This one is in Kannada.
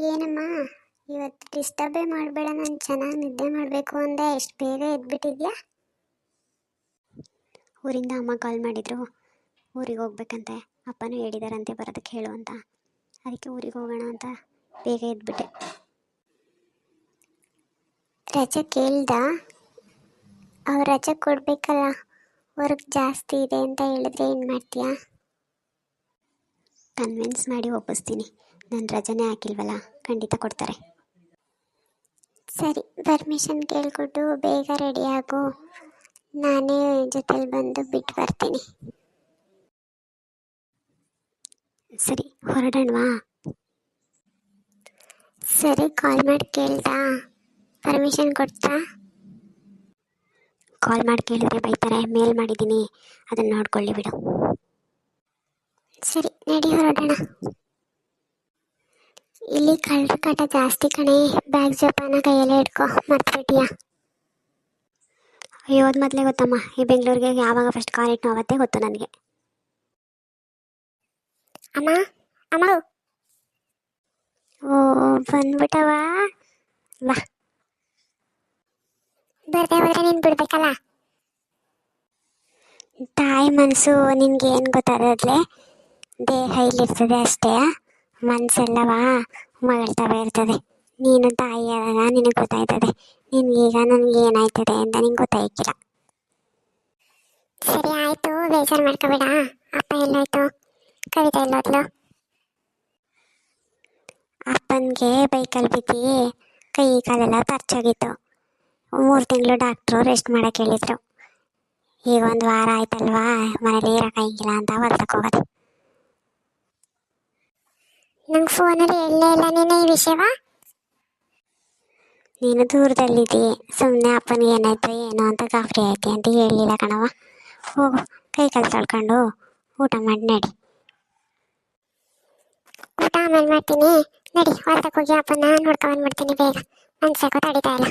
ಏನಮ್ಮ, ಇವತ್ತು ಡಿಸ್ಟರ್ಬೇ ಮಾಡಬೇಡ, ನಾನು ಚೆನ್ನಾಗಿ ನಿದ್ದೆ ಮಾಡಬೇಕು ಅಂದೆ, ಎಷ್ಟು ಬೇಗ ಎದ್ಬಿಟ್ಟಿದ್ಯಾ? ಊರಿಂದ ಅಮ್ಮ ಕಾಲ್ ಮಾಡಿದ್ರು, ಊರಿಗೆ ಹೋಗ್ಬೇಕಂತೆ, ಅಪ್ಪನೂ ಹೇಳಿದಾರಂತೆ ಬರೋದಕ್ಕೆ ಹೇಳು ಅಂತ. ಅದಕ್ಕೆ ಊರಿಗೆ ಹೋಗೋಣ ಅಂತ ಬೇಗ ಎದ್ಬಿಟ್ಟೆ. ರಜೆ ಕೇಳ್ದ? ಅವ್ರು ರಜೆ ಕೊಡಬೇಕಲ್ಲ ವರ್ಕ್ ಜಾಸ್ತಿ ಇದೆ ಅಂತ ಹೇಳಿದ್ರೆ ಏನು ಮಾಡ್ತೀಯಾ? ಕನ್ವಿನ್ಸ್ ಮಾಡಿ ಒಪ್ಪಿಸ್ತೀನಿ. ನಾನು ರಜನೇ ಹಾಕಿಲ್ವಲ್ಲ ಖಂಡಿತ ಕೊಡ್ತಾರೆ. ಸರಿ ಪರ್ಮಿಷನ್ ಕೇಳ್ಕೊಟ್ಟು ಬೇಗ ರೆಡಿ ಆಗು. ನಾನೇ ಜೊತೆಲಿ ಬಂದು ಬಿಟ್ಟು ಬರ್ತೀನಿ. ಸರಿ, ಹೊರಡೋಣವಾ? ಸರಿ ಕಾಲ್ ಮಾಡಿ ಕೇಳ್ತಾ. ಪರ್ಮಿಷನ್ ಕೊಡ್ತಾ? ಕಾಲ್ ಮಾಡಿ ಕೇಳಿದ್ರೆ ಬೈತಾರೆ ಮೇಲ್ ಮಾಡಿದ್ದೀನಿ. ಅದನ್ನು ನೋಡ್ಕೊಳ್ಳಿ ಬಿಡು. ಸರಿ, ನಡಿ, ಹೊರಡೋಣ. ಇಲ್ಲಿ ಕಳ್ಳರ ಕಾಟ ಜಾಸ್ತಿ ಕಣೆ. ಬ್ಯಾಗ್ ಜೋಪಾನ ಕೈಯಲ್ಲೇ ಇಟ್ಕೋ. ಮರ್ತ್ಬಿಟ್ಟಿಯಾ? ಅಯ್ಯೋ, ಅದು ಮೊದಲೇ ಗೊತ್ತಮ್ಮ. ಈ ಬೆಂಗಳೂರಿಗೆ ಯಾವಾಗ ಫಸ್ಟ್ ಕಾಲ್ ಇಟ್ಟು ಅವತ್ತೇ ಗೊತ್ತು ನನಗೆ. ಅಮ್ಮ ಅಮ್ಮ. ಓ, ಬಂದ್ಬಿಟ್ಟವ? ಬಾ. ಬರ್ದೆ ಹೋದ್ರೆ ನೀನು ಬಿಡ್ಬೇಕಲ್ಲ? ತಾಯಿ ಮನಸ್ಸು ನಿನ್ಗೆ ಏನು ಗೊತ್ತಾಗದ್ಲೆ ದೇಹ ಇಲ್ಲಿರ್ತದೆ ಅಷ್ಟೇ. ಮನಸ್ಸೆಲ್ಲವಾ ಮಗಳ್ತವೆ ಇರ್ತದೆ. ನೀನು ತಾಯಿ ಆದಾಗ ನಿನಗೆ ಗೊತ್ತಾಯ್ತದೆ. ನಿನ್ಗೀಗ ನನಗೆ ಏನಾಯ್ತದೆ ಅಂತ ನಿಂಗೆ ಗೊತ್ತಾಯ್ತಿಲ್ಲ ಸರಿ, ಆಯಿತು. ಬೇಜಾರು ಮಾಡ್ಕೋಬೇಡ. ಅಪ್ಪ ಎಲ್ಲಾಯ್ತು? ಕವಿತಾ ಎಲ್ಲೋದ್ಲು? ಅಪ್ಪನಿಗೆ ಬೈಕಲ್ಲಿ ಬಿದ್ದು ಕೈ ಕಾಲೆಲ್ಲ ಪರ್ಚೋಗಿತ್ತು. ಮೂರು ತಿಂಗಳು ಡಾಕ್ಟ್ರು ರೆಸ್ಟ್ ಮಾಡೋಕ್ಕೆ ಹೇಳಿದ್ರು. ಈಗ ಒಂದು ವಾರ ಆಯ್ತಲ್ವಾ? ಮನೇಲಿ ಇರೋಕ್ಕಾಗಿಲ್ಲ ಅಂತ ಹೊಲ್ದಕ್ಕೆ ಹೋಗೋದು. ನಂಗೆ ಫೋನಲ್ಲಿ ಎಲ್ಲೇ ಇಲ್ಲ ನೀನು ಈ ವಿಷಯವ? ನೀನು ದೂರದಲ್ಲಿದ್ದೀಯ. ಸುಮ್ಮನೆ ಅಪ್ಪನಿಗೆ ಏನಾಯ್ತು ಏನೋ ಅಂತ ಗಾಫ್ರಿ ಆಯ್ತು ಅಂತ ಹೇಳಲಿಲ್ಲ ಕಣವ ಹೋಗು, ಕೈ ಕಾಲು ತೊಳ್ಕೊಂಡು ಊಟ ಮಾಡಿ, ನಡಿ. ಊಟ ಆಮೇಲೆ ಮಾಡ್ತೀನಿ. ನಡಿ ಹೊರತಕ್ಕೋಗಿ ಅಪ್ಪನ ನೋಡ್ಕೊಂಡ್ಬಿಡ್ತೀನಿ ಬೇಗ. ಮನ್ಸಾಕೋ ತಡಿತಾ ಇಲ್ಲ.